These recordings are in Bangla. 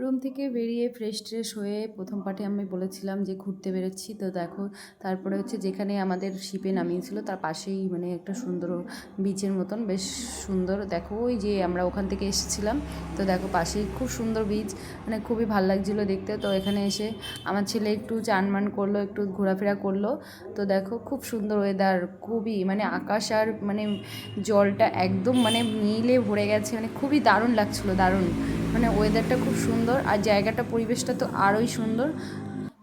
রুম থেকে বেরিয়ে ফ্রেশ ট্রেশ হয়ে প্রথম পার্টে আমি বলেছিলাম যে ঘুরতে বেরোচ্ছি। তো দেখো, তারপরে হচ্ছে যেখানে আমাদের শিপে নামিয়েছিল, তার পাশেই মানে একটা সুন্দর বিচের মতন, বেশ সুন্দর। দেখো, ওই যে আমরা ওখান থেকে এসেছিলাম, তো দেখো পাশেই খুব সুন্দর বিচ মানে খুবই ভালো লাগছিল দেখতে। তো এখানে এসে আমার ছেলে একটু চান মান করল, একটু ঘোরাফেরা করল। তো দেখো, খুব সুন্দর ওয়েদার খুবই মানে আকাশ আর মানে জলটা একদম মানে নীলে ভরে গেছে মানে খুবই দারুণ লাগছিল, দারুণ। মানে ওয়েদারটা খুব সুন্দর আর জায়গাটা পরিবেশটা তো আরোই সুন্দর।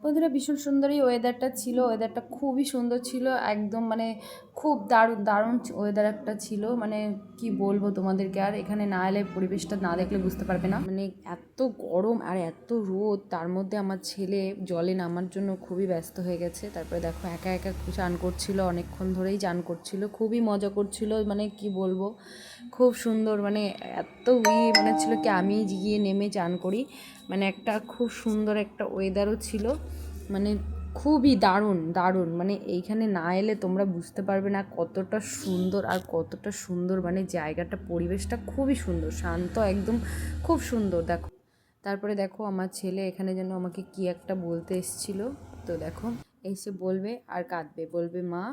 বন্ধুরা ভীষণ সুন্দর এই ওয়েদারটা ছিল ওয়েদারটা খুবই সুন্দর ছিল, একদম মানে খুব দারুণ দারুণ ওয়েদার একটা ছিল মানে কি বলব তোমাদেরকে, আর এখানে না এলে পরিবেশটা না দেখলে বুঝতে পারবে না। মানে এত গরম আর এত রোদ, তার মধ্যে আমার ছেলে জলে নামার জন্য খুবই ব্যস্ত হয়ে গেছে, তারপরে দেখো একা একা চান করছিল, অনেকক্ষণ ধরেই চান করছিল, খুবই মজা করছিল মানে কি বলব, খুব সুন্দর মানে এত ইয়ে মনে হচ্ছিল কি আমি গিয়ে নেমে চান করি। মানে একটা খুব সুন্দর একটা ওয়েদারও ছিল। মানে খুবই দারুণ দারুণ। মানে এইখানে না এলে তোমরা বুঝতে পারবে না কতটা সুন্দর আর কতটা সুন্দর। মানে জায়গাটা, পরিবেশটা খুবই সুন্দর, শান্ত একদম খুব সুন্দর। দেখো, তারপরে দেখো আমার ছেলে এখানে যেন আমাকে কি একটা বলতে এসেছিল। তো দেখো, এসে বলবে আর কাঁদবে। বলবে, মা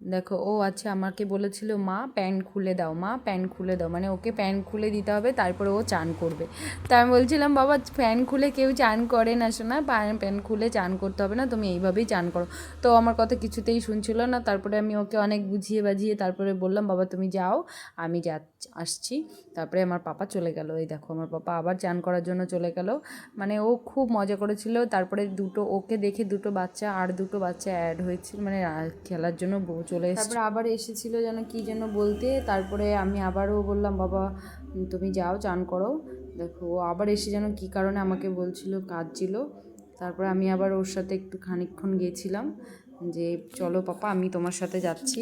দেখো, ও আচ্ছা আমাকে বলেছিল, মা প্যান্ট খুলে দাও, মা প্যান্ট খুলে দাও। মানে ওকে প্যান্ট খুলে দিতে হবে, তারপরে ও চান করবে। তা আমি বলছিলাম, বাবা প্যান্ট খুলে কেউ চান করে না শোনা প্যান্ট খুলে চান করতে হবে না, তুমি এইভাবেই চান করো। তো আমার কথা কিছুতেই শুনছিল না, তারপরে আমি ওকে অনেক বুঝিয়ে বাজিয়ে তারপরে বললাম, বাবা, তুমি যাও, আমি যা, আসছি। তারপরে আমার পাপা চলে গেল, এই দেখো, আমার পাপা আবার চান করার জন্য চলে গেল। মানে ও খুব মজা করেছিল, তারপরে দুটো, ওকে দেখে দুটো বাচ্চা আর দুটো বাচ্চা অ্যাড হয়েছিল মানে খেলার জন্য চলে এসেছে। তারপরে আবার এসেছিল যেন কি যেন বলতে, তারপরে আমি আবারও বললাম, বাবা, তুমি যাও, চান করো। দেখো, ও আবার এসে যেন কী কারণে আমাকে বলছিল কাজ ছিল তারপরে আমি আবার ওর সাথে একটু খানিকক্ষণ গিয়েছিলাম যে চলো পাপা, আমি তোমার সাথে যাচ্ছি।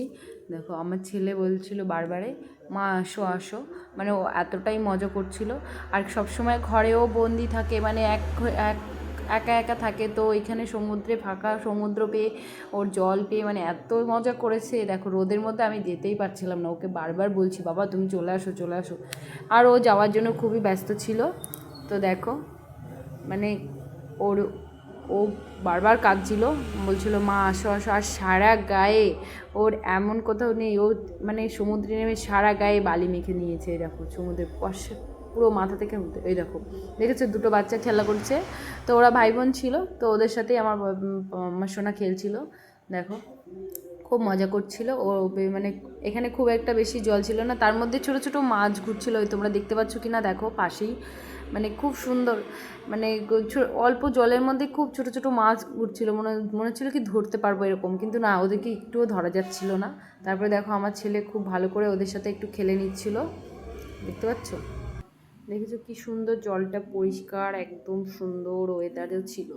দেখো, আমার ছেলে বলছিল বারবারে, মা, আসো আসো। মানে ও এতটাই মজা করছিল। আর সবসময় ঘরেও বন্দি থাকে মানে এক এক একা একা থাকে, তো এখানে সমুদ্রে ফাঁকা সমুদ্র পেয়ে ওর জল পেয়ে মানে এত মজা করেছে। দেখো, রোদের মধ্যে আমি যেতেই পারছিলাম না, ওকে বারবার বলছি, বাবা, তুমি চলে আসো চলে আসো। আর ও যাওয়ার জন্য খুবই ব্যস্ত ছিল। তো দেখো মানে ওর, ও বারবার কাঁদছিল। বলছিল, মা, আসো আসো। আর সারা গায়ে ওর এমন কোথাও নেই, ও মানে সমুদ্রে নেমে সারা গায়ে বালি মেখে নিয়েছে, দেখো সমুদ্রের পাশে পুরো মাথা থেকে এই দেখো, দেখেছ? দুটো বাচ্চা খেলা করছে। তো ওরা ভাই বোন ছিল, তো ওদের সাথেই আমার আমার সোনা খেলছিল। দেখো, খুব মজা করছিল। ও মানে এখানে খুব একটা বেশি জল ছিল না। তার মধ্যে ছোট ছোট মাছ ঘুরছিল, ওই তোমরা দেখতে পাচ্ছ কি না দেখো, পাশেই। মানে খুব সুন্দর। মানে অল্প জলের মধ্যে খুব ছোট ছোট মাছ ঘুরছিল। মনে মনে হচ্ছিল কি ধরতে পারব এরকম, কিন্তু না, ওদেরকে একটুও ধরা যাচ্ছিল না। তারপরে দেখো, আমার ছেলে খুব ভালো করে ওদের সাথে একটু খেলে নিচ্ছিল। দেখতে পাচ্ছ? দেখেছ কি সুন্দর জলটা পরিষ্কার, একদম সুন্দর ওয়েদারেও ছিল।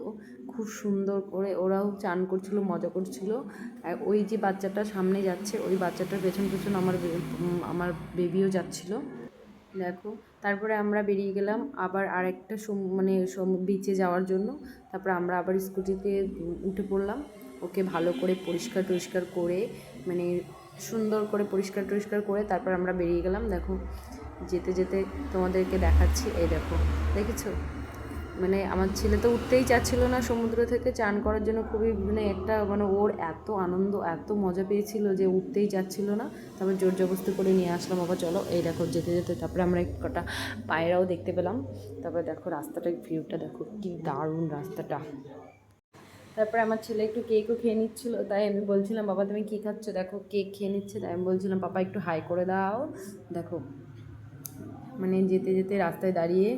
খুব সুন্দর করে ওরাও চান করছিল, মজা করছিল। ওই যে বাচ্চাটা সামনে যাচ্ছে, ওই বাচ্চাটার পেছন পেছন আমার আমার বেবিও যাচ্ছিল। দেখো, তারপরে আমরা বেরিয়ে গেলাম আবার আরেকটা মানে বিচে যাওয়ার জন্য। তারপরে আমরা আবার স্কুটিতে উঠে পড়লাম। ওকে ভালো করে পরিষ্কার টরিষ্কার করে মানে সুন্দর করে পরিষ্কার টরিষ্কার করে তারপর আমরা বেরিয়ে গেলাম। দেখো যেতে যেতে তোমাদেরকে দেখাচ্ছি, এই দেখো, দেখেছ? মানে আমার ছেলে তো উঠতেই চাচ্ছিল না সমুদ্র থেকে, চান করার জন্য খুবই মানে একটা মানে ওর এত আনন্দ, এত মজা পেয়েছিল যে উঠতেই যাচ্ছিল না। তারপর জোর জবস্তি করে নিয়ে আসলাম, বাবা চলো, এই দেখো, যেতে যেতে তারপরে আমরা কটা পায়রাও দেখতে পেলাম। তারপরে দেখো রাস্তাটা ভিউটা, দেখো কি দারুণ রাস্তাটা। তারপরে আমার ছেলে একটু কেকও খেয়ে নিচ্ছিল, তাই আমি বলছিলাম, বাবা, তুমি কী খাচ্ছ? দেখো, কেক খেয়ে নিচ্ছে, তাই আমি বলছিলাম, পাপা, একটু হাই করে দাও। দেখো মানে যেতে যেতে রাস্তায় দাঁড়িয়ে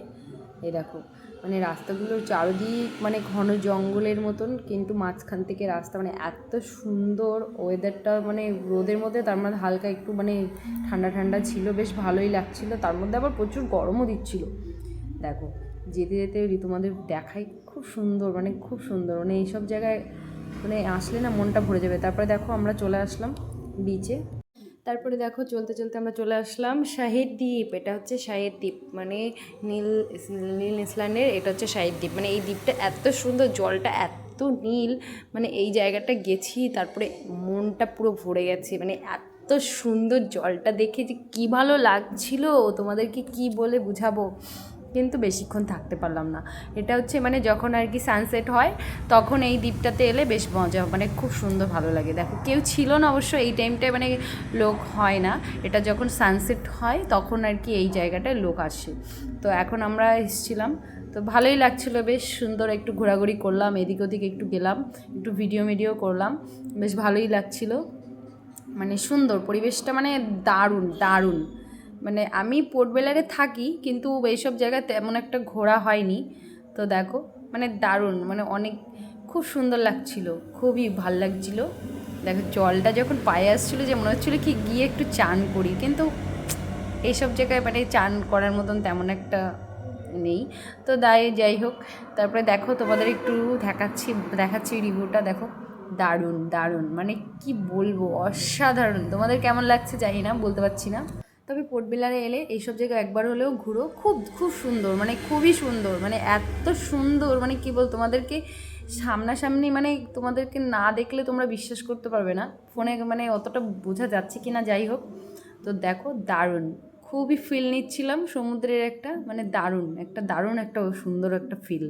এই দেখো মানে রাস্তাগুলোর চারদিক মানে ঘন জঙ্গলের মতন, কিন্তু মাঝখান থেকে রাস্তা মানে এত সুন্দর ওয়েদারটা মানে রোদের মধ্যে, তার মধ্যে হালকা একটু মানে ঠান্ডা ঠান্ডা ছিল, বেশ ভালোই লাগছিল, তার মধ্যে আবার প্রচুর গরমও দিচ্ছিল। দেখো, যেতে যেতে তোমাদের দেখাই, খুব সুন্দর মানে খুব সুন্দর মানে এইসব জায়গায় মানে আসলে না মনটা ভরে যাবে। তারপরে দেখো আমরা চলে আসলাম বিচে তারপরে দেখো চলতে চলতে আমরা চলে আসলাম শাহের দ্বীপ। এটা হচ্ছে শাহের দ্বীপ মানে নীল নীল ইসলামের এটা হচ্ছে শাহের দ্বীপ। মানে এই দ্বীপটা এত সুন্দর, জলটা এত নীল মানে এই জায়গাটা গেছি, তারপরে মনটা পুরো ভরে গেছে। মানে এত সুন্দর জলটা দেখে যে কী ভালো লাগছিল। তোমাদেরকে কি বলে বুঝাবো? কিন্তু বেশিক্ষণ থাকতে পারলাম না। এটা হচ্ছে মানে যখন আর কি সানসেট হয়, তখন এই দ্বীপটাতে এলে বেশ মজা মানে খুব সুন্দর ভালো লাগে। দেখো, কেউ ছিল না অবশ্য এই টাইমটায় মানে লোক হয় না। এটা যখন সানসেট হয়, তখন আর কি এই জায়গাটায় লোক আসে। তো এখন আমরা এসেছিলাম। তো ভালোই লাগছিল, বেশ সুন্দর একটু ঘোরাঘুরি করলাম। এদিক ওদিক একটু গেলাম, একটু ভিডিও মিডিও করলাম। বেশ ভালোই লাগছিল। মানে সুন্দর, পরিবেশটা মানে দারুণ দারুণ। মানে আমি পোর্টবেলারে থাকি, কিন্তু এইসব জায়গায় তেমন একটা ঘোরা হয়নি। তো দেখো মানে দারুণ মানে অনেক, খুব সুন্দর লাগছিল, খুবই ভালো লাগছিল। দেখো, জলটা যখন পায়ে আসছিল যে মনে হচ্ছিল কি গিয়ে একটু চান করি, কিন্তু এইসব জায়গায় মানে চান করার মতন তেমন একটা নেই। তো দায় যাই হোক, তারপরে দেখো, তোমাদের একটু দেখাচ্ছি দেখাচ্ছি রিভিউটা দেখো, দারুণ দারুণ মানে কি বলব, অসাধারণ। তোমাদের কেমন লাগছে জানি না, বলতে পারছি না। তবে পোর্টবিলারে এলে এইসব জায়গায় একবার হলেও ঘুরো। খুব খুব সুন্দর মানে খুবই সুন্দর মানে এত সুন্দর মানে কি বল তোমাদেরকে, সামনাসামনি মানে তোমাদেরকে না দেখলে তোমরা বিশ্বাস করতে পারবে না। ফোনে মানে অতটা বোঝা যাচ্ছে কি না যাই হোক। তো দেখো, দারুণ। খুবই ফিল নিচ্ছিলাম সমুদ্রের একটা মানে দারুণ, একটা দারুণ, একটা সুন্দর একটা ফিল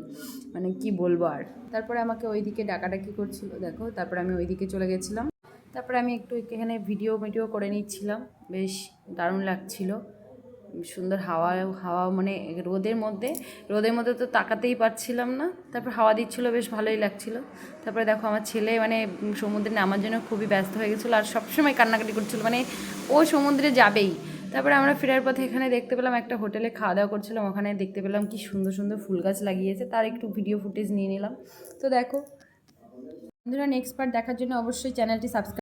মানে কি বলব আর। তারপরে আমাকে ওইদিকে ডাকাডাকি করছিল, দেখো, তারপরে আমি ওইদিকে চলে গেছিলাম। তারপরে আমি একটু এখানে ভিডিও ভিডিও করে নিচ্ছিলাম। বেশ দারুণ লাগছিল। সুন্দর হাওয়া হাওয়া মানে রোদের মধ্যে রোদের মধ্যে তো তাকাতেই পারছিলাম না। তারপর হাওয়া দিচ্ছিল, বেশ ভালোই লাগছিল। তারপরে দেখো আমার ছেলে মানে সমুদ্রে নামার জন্য খুবই ব্যস্ত হয়ে গেছিল আর সবসময় কান্নাকাটি করছিল। মানে ও সমুদ্রে যাবেই। তারপরে আমরা ফেরার পথে এখানে দেখতে পেলাম একটা হোটেলে খাওয়া দাওয়া করছিলাম। ওখানে দেখতে পেলাম কি সুন্দর সুন্দর ফুল গাছ লাগিয়েছে। তার একটু ভিডিও ফুটেজ নিয়ে নিলাম। তো দেখো, বন্ধুরা নেক্সট পার্ট দেখার জন্য অবশ্যই চ্যানেলটি সাবস্ক্রাইব